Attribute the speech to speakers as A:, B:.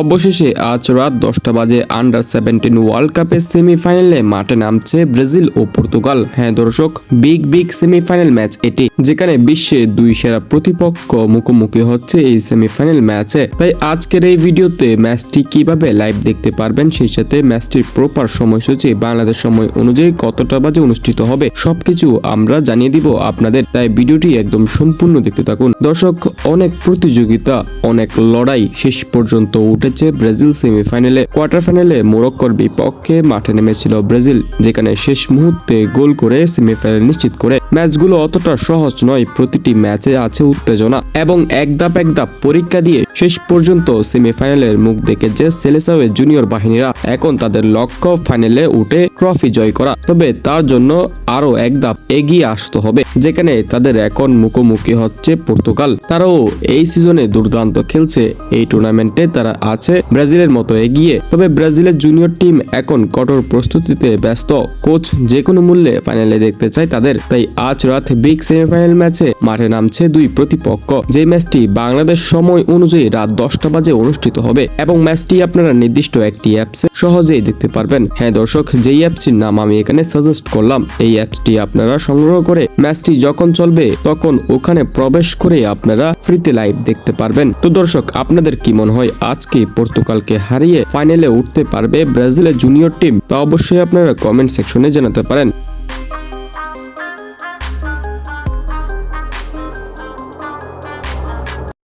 A: অবশেষে আজ রাত দশটা বাজে আন্ডার সেভেন্টিন ওয়ার্ল্ড কাপের সেমিফাইনালে মাঠে নামছে ব্রাজিল ও পর্তুগাল। হ্যাঁ দর্শক বিগ বিগ সেমিফাইনাল ম্যাচ এটি, যেখানে বিশ্বে দুই সেরা প্রতিপক্ষ মুখোমুখি হচ্ছে এই সেমিফাইনাল ম্যাচে তাই আজকের এই ভিডিওতে ম্যাচটি কীভাবে লাইভ দেখতে পারবেন, সেই সাথে ম্যাচটির প্রপার সময়সূচি, বাংলাদেশ সময় অনুযায়ী কতটা বাজে অনুষ্ঠিত হবে, সবকিছু আমরা জানিয়ে দিব আপনাদের। তাই ভিডিওটি একদম সম্পূর্ণ দেখতে থাকুন। দর্শক, অনেক প্রতিযোগিতা, অনেক লড়াই শেষ পর্যন্ত উঠেছে ব্রাজিল সেমিফাইনালে কোয়ার্টার ফাইনালে মোরক্কোর বিপক্ষে মাঠে নেমেছিল ব্রাজিল, যেখানে শেষ মুহূর্তে গোল করে সেমিফাইনাল নিশ্চিত করে। ম্যাচগুলো অতটা সহজ নয়, প্রতিটি ম্যাচে আছে উত্তেজনা এবং এক ধাপ এক ধাপ পরীক্ষা দিয়ে শেষ পর্যন্ত সেমিফাইনালের মুখ দেখে দেখেছে সেলেসাওয়ের জুনিয়র বাহিনীরা। এখন তাদের লক্ষ্য ফাইনালে উঠে ট্রফি জয় করা। তবে তার জন্য আরও এক ধাপ এগিয়ে আসতে হবে, যেখানে তাদের এখন মুখোমুখি হচ্ছে পর্তুগাল। তারাও এই সিজনে দুর্দান্ত খেলছে। এই টুর্নামেন্টে তারা আছে ব্রাজিলের মতো এগিয়ে। তবে ব্রাজিলের জুনিয়র টিম এখন কঠোর প্রস্তুতিতে ব্যস্ত। কোচ যে কোনো মূল্যে ফাইনালে দেখতে চায় তাদের। তাই আজ রাত বিগ সেমিফাইনাল ম্যাচে মাঠে নামছে দুই প্রতিপক্ষ। যে ম্যাচটি বাংলাদেশ সময় অনুযায়ী রাত দশটা বাজে অনুষ্ঠিত হবে এবং ম্যাচটি আপনারা নির্দিষ্ট একটি অ্যাপসে সহজেই দেখতে পারবেন। হ্যাঁ দর্শক, যেই অ্যাপসটির নাম আমি এখানে সাজেস্ট করলাম, এই অ্যাপসটি আপনারা সংগ্রহ করে ম্যাচটি যখন চলবে, তখন ওখানে প্রবেশ করে আপনারা ফ্রিতে লাইভ দেখতে পারবেন। তো দর্শক, আপনাদের কি মনে হয় আজকে পর্তুগালকে হারিয়ে ফাইনালে উঠতে পারবে ব্রাজিলের জুনিয়র টিম? তা অবশ্যই আপনারা কমেন্ট সেকশনে জানাতে পারেন।